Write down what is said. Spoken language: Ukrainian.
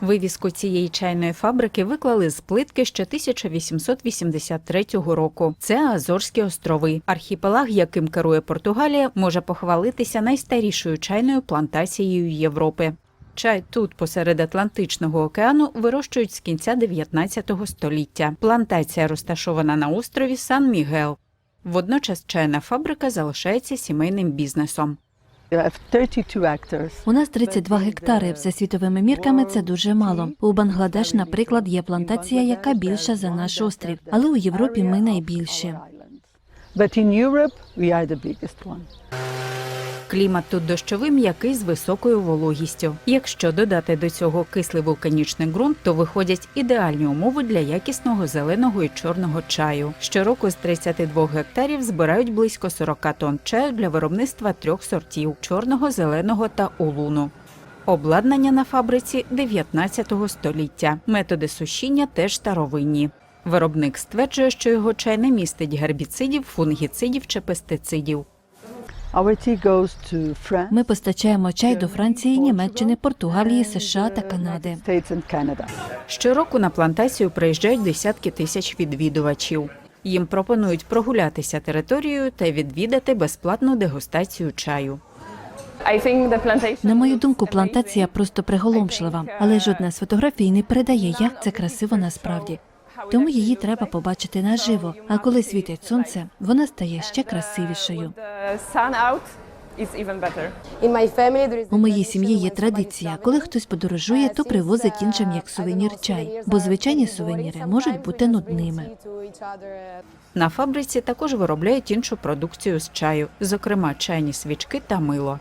Вивіску цієї чайної фабрики виклали з плитки ще 1883 року. Це Азорські острови. Архіпелаг, яким керує Португалія, може похвалитися найстарішою чайною плантацією Європи. Чай тут, посеред Атлантичного океану, вирощують з кінця 19 століття. Плантація розташована на острові Сан-Мігел. Водночас чайна фабрика залишається сімейним бізнесом. You have 32 actors. У нас 32 гектари. За світовими мірками це дуже мало. У Бангладеш, наприклад, є плантація, яка більша за наш острів, але у Європі ми найбільші. But in Europe, we are the biggest one. Клімат тут дощовий м'який з високою вологістю. Якщо додати до цього кислий вулканічний ґрунт, то виходять ідеальні умови для якісного зеленого і чорного чаю. Щороку з 32 гектарів збирають близько 40 тонн чаю для виробництва трьох сортів чорного, зеленого та улуну. Обладнання на фабриці 19 століття. Методи сушіння теж старовинні. Виробник стверджує, що його чай не містить гербіцидів, фунгіцидів чи пестицидів. Ми постачаємо чай до Франції, Німеччини, Португалії, США та Канади. Щороку на плантацію приїжджають десятки тисяч відвідувачів. Їм пропонують прогулятися територією та відвідати безплатну дегустацію чаю. На мою думку, плантація просто приголомшлива, але жодна з фотографій не передає, як це красиво насправді. Тому її треба побачити наживо. А коли світить сонце, вона стає ще красивішою. У моїй сім'ї є традиція. Коли хтось подорожує, то привозить іншим як сувенір чай, бо звичайні сувеніри можуть бути нудними. На фабриці також виробляють іншу продукцію з чаю, зокрема чайні свічки та мило.